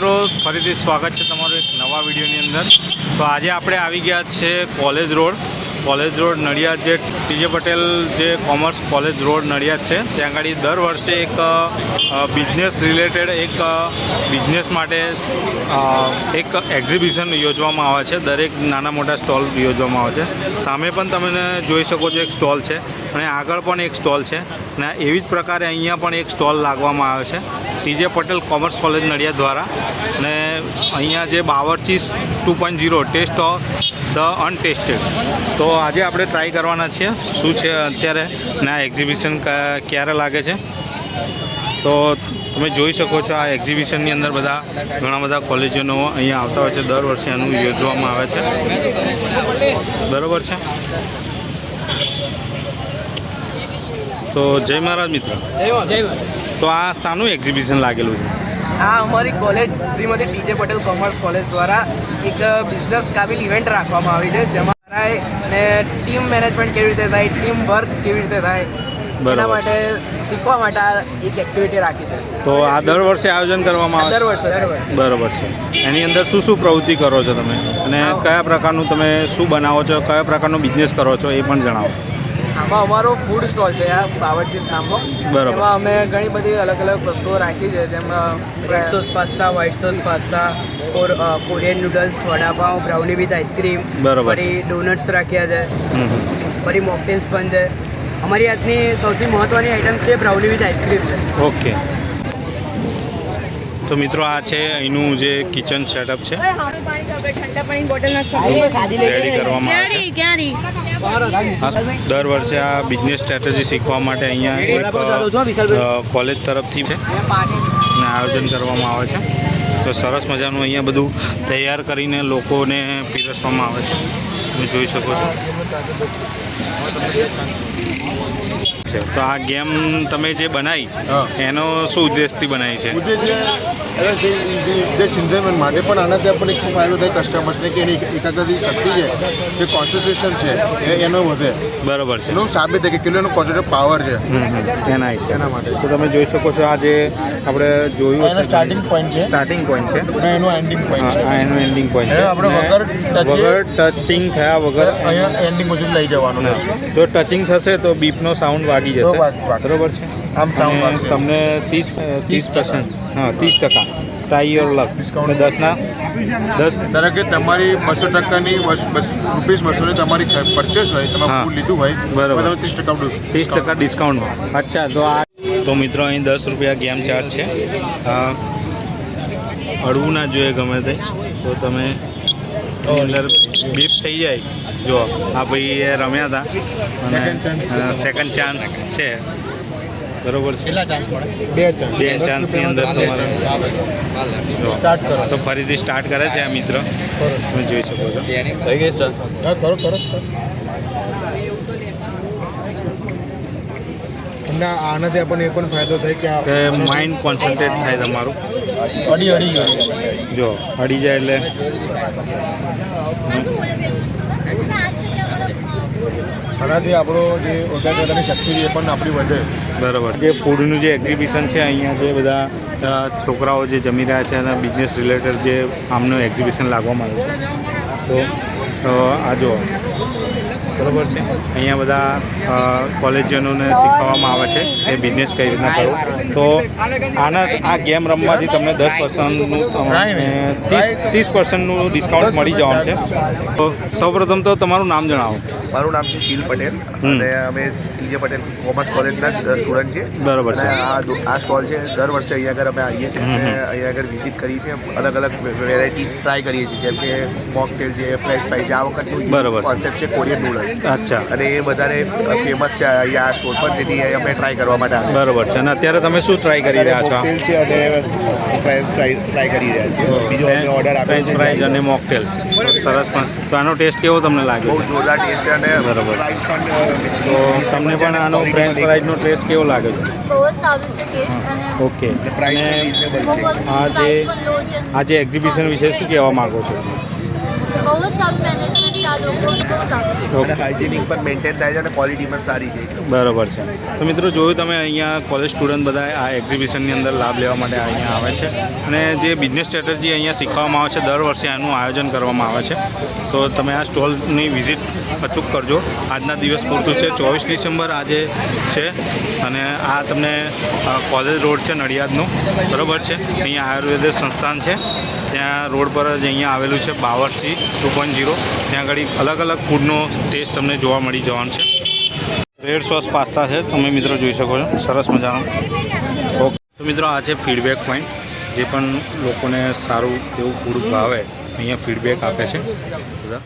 મિત્રો, ફરીથી સ્વાગત છે તમારું એક નવા વિડીયોની અંદર. તો આજે આપણે આવી ગયા છે college road. College road Nadiad જે ટીજે પટેલ જે કોમર્સ કોલેજ રોડ નડિયાદ છે, ત્યાં આગળ દર વર્ષે એક બિઝનેસ રિલેટેડ એક બિઝનેસ માટે એક એક્ઝિબિશન યોજવામાં આવે છે, દરેક નાના મોટા સ્ટોલ યોજવામાં આવે છે. સામે પણ તમે જોઈ શકો છો એક સ્ટોલ છે અને આગળ પણ એક સ્ટોલ છે અને એવી જ પ્રકારે અહીંયા પણ એક સ્ટોલ લાગવામાં આવે છે. TJ Patel commerce college Nadiad દ્વારા ને અહીંયા જે Bawarchi two point zero taste of the untested. તો આજે આપણે ટ્રાય કરવાના છીએ. શું છે અત્યારે? ને આ એક્ઝિબિશન ક્યારે લાગે છે? તો તમે જોઈ શકો છો આ એક્ઝિબિશનની અંદર બધા ઘણા બધા કોલેજોનો અહીંયા આવતા હોય છે. દર વર્ષે એનું યોજવામાં આવે છે. બરાબર છે? તો જય મહારાજ મિત્ર. તો આ શાનું એક્ઝિબિશન લાગેલું છે? આ અમારી college Shrimati TJ Patel commerce college દ્વારા એક બિઝનેસ કાબિલ ઇવેન્ટ રાખવામાં આવી છે જેમાં થાય અને ટીમ મેનેજમેન્ટ કેવી રીતે થાય ટીમ વર્ક કેવી રીતે થાય. એના માટે શીખવા માટે એક એક્ટિવિટી રાખી છે. તો આ દર વર્ષે આયોજન કરવામાં આવે દર વર્ષે બરાબર છે. એની અંદર શું શું પ્રવૃત્તિ કરો છો તમે? અને કયા પ્રકારનું તમે શું બનાવો છો? કયા પ્રકારનો બિઝનેસ કરો છો? એ પણ જણાવો. આમાં અમારો ફૂડ સ્ટોલ છે આ બાવરચીસ નામનો બરાબર. એમાં અમે ઘણી બધી અલગ અલગ વસ્તુઓ રાખી છે જેમાં red sauce pasta white sauce pasta Korean noodles vada pav brownie with ice cream બરાબર. ફરી ડોનટ્સ રાખ્યા છે. ફરી મોકટેલ્સ પણ છે અમારી આજની સૌથી મહત્ત્વની આઈટમ છે બ્રાઉની વિથ આઈસ્ક્રીમ છે ઓકે તો મિત્રો આ છે અહીંનું જે કિચન સેટઅપ છે. રેડી કરવામાં દર વર્ષે આ બિઝનેસ સ્ટ્રેટેજી શીખવા માટે અહીંયા એક કોલેજ તરફથી છે. ને આયોજન કરવામાં આવે છે. તો સરસ મજાનું અહીંયા બધું તૈયાર કરીને લોકોને પીરસવામાં આવે છે. તમે જોઈ શકો છો. છે. તો આ ગેમ તમે જે બનાવી એનો શું ઉદ્દેશથી બનાવી છે? ઉદ્દેશ ચિંતન માટે પણ આનાથી આપણને ખૂબ ફાયદો થાય કસ્ટમર્સને કે એની એકાગ્રતા શક્તિ છે જે કોન્સન્ટ્રેશન છે એનો વધે. બરાબર છે. એનું સાબિત થાય કે કેટલો એનો કોન્સન્ટ્રેટ પાવર છે. એના છે. એના માટે. તો તમે જોઈ શકો છો આ જે આપણે જોયું એનો સ્ટાર્ટિંગ પોઈન્ટ છે. સ્ટાર્ટિંગ પોઈન્ટ છે. એનો એન્ડિંગ પોઈન્ટ છે. એનો એનું એન્ડિંગ પોઈન્ટ છે. આપણે વગર વગર ટચિંગ થયા વગર અહીંયા એન્ડિંગ સુધી લઈ જવાનું જો ટચિંગ થશે તો બીપનો સાઉન્ડ વાગી જશે. બરોબર છે? આમ સાઉન્ડ તમને ત્રીસ ત્રીસ પર્સન્ટ હા ત્રીસ ટકા. ટ્રાય યોર લક ડિસ્કાઉન્ટ દસના? દસ. ધારો કે તમારી બસો ટકાની રૂપીસ બસોની તમારી પરચેસ હોય તમે હા. ફૂડ લીધું હોય બરાબર. તમે ત્રીસ ટકા ત્રીસ ટકા ડિસ્કાઉન્ટમાં અચ્છા તો આ તો મિત્રો અહીં દસ રૂપિયા ગેમ ચાર્જ છે. અડવું ના જોઈએ ગમે તે. તો તમે એની અંદર બીફ થઈ જાય. જો આ ભાઈ એ રમ્યા હતા. અને સેકન્ડ ચાન્સ છે. બરોબર છે? બે ચાન્સ બે ચાન્સની અંદર તમારે. જો. સ્ટાર્ટ કરો. તો ફરીથી સ્ટાર્ટ કરે છે આ મિત્ર. તમે જોઈ શકો છો. થઈ ગઈ સર કરો કરો સર આનાથી આપણને એ પણ ફાયદો થાય કે માઇન્ડ કોન્સન્ટ્રેટ થાય તમારું. અડી અડી જો અડી જાય એટલે. આનાથી આપણો જે એકાગ્રતાની શક્તિ છે એ પણ આપણી વધે. બરાબર. જે ફૂડનું જે એક્ઝિબિશન છે અહીંયા જે બધા છોકરાઓ જે જમી રહ્યા છે અને બિઝનેસ રિલેટેડ જે આમનું એક્ઝિબિશન લાગવામાં આવ્યું છે. તો આ જો બરાબર છે? અહીંયા બધા કોલેજનોને કોલેજિયનોને શીખવવામાં આવે છે એ બિઝનેસ કઈ રીતના કરવો તો આના આ ગેમ રમવાથી તમને દસ પર્સન્ટનું તમને ત્રીસ ત્રીસ પર્સન્ટનું ડિસ્કાઉન્ટ મળી જવાનું છે. તો સૌપ્રથમ તો તમારું નામ જણાવો. મારું નામ છે શીલ પટેલ અને અમે ટીજે પટેલ કોમર્સ કોલેજના સ્ટુડન્ટ છે બરાબર છે. આ આ સ્ટોલ છે દર વર્ષે અહીંયા આગળ અમે આવીએ છીએ અને અહીંયા આગળ વિઝિટ કરીને અલગ અલગ વેરાયટીઝ ટ્રાય કરીએ છીએ. જેમ કે મોકટેલ છે ફ્રેન્ચ ફ્રાઈ છે આ વખતનું છે. કોન્સેપ્ટ છે કોરિયન નૂડલ્સ. અચ્છા. અને એ વધારે ફેમસ છે અહીંયા આ સ્ટોલ પર તેથી અમે ટ્રાય કરવા માટે બરોબર છે. અને અત્યારે તમે શું ટ્રાય કરી રહ્યા છો? મોકટેલ છે અને ફ્રેન્ચ ફ્રાઈ ટ્રાય કરી રહ્યા છીએ. બીજો ઓર્ડર આપ્યો ફ્રેન્ચ ફ્રાઈઝ અને મોકટેલ. સરસ પણ. તો આનો ટેસ્ટ કેવો તમને લાગે બહુ જોરદાર ટેસ્ટ છે અને બરાબર. પ્રાઇસ પણ તો તમને પણ આનો ફ્રેન્ચ ફ્રાઈઝનો ટેસ્ટ કેવો લાગે છે? બહુ જ સારું છે ટેસ્ટ અને ઓકે. પ્રાઇસ પણ અને છે. આ જે. આ જે એક્ઝિબિશન વિશે શું કહેવા માંગો છો? બહુ જ સારું મેનેજમેન્ટ હાઇજેનિક પણ મેન્ટેન થાય છે અને ક્વોલિટી પણ સારી છે. બરાબર છે. તો મિત્રો જોયું તમે અહીંયા કોલેજ સ્ટુડન્ટ બધા આ એક્ઝિબિશનની અંદર લાભ લેવા માટે અહીંયા આવે છે. અને જે બિઝનેસ સ્ટ્રેટર્જી અહીંયા શીખવામાં આવે છે, દર વર્ષે આનું આયોજન કરવામાં આવે છે. તો તમે આ સ્ટોલની વિઝિટ અચૂક કરજો. આજના દિવસ પૂરતું છે. ચોવીસ ડિસેમ્બર આજે છે અને આ તમને કોલેજ રોડ છે નડિયાદનું. બરાબર છે. અહીંયા આયુર્વેદ સંસ્થાન છે. ત્યાં રોડ પર જ અહીંયા આવેલું છે બાવરસી ટુ પોઈન્ટ ઝીરો. ત્યાં આગળ અલગ અલગ ફૂડનો ટેસ્ટ તમને જોવા મળી જવાનો છે. રેડ સોસ પાસ્તા છે. તમે મિત્રો જોઈ શકો છો. સરસ મજાનો. ઓકે તો મિત્રો, આ છે ફીડબેક પોઈન્ટ જે પણ લોકોને સારું એવું ફૂડ ભાવે, અહીંયા ફીડબેક આપે છે. બધા.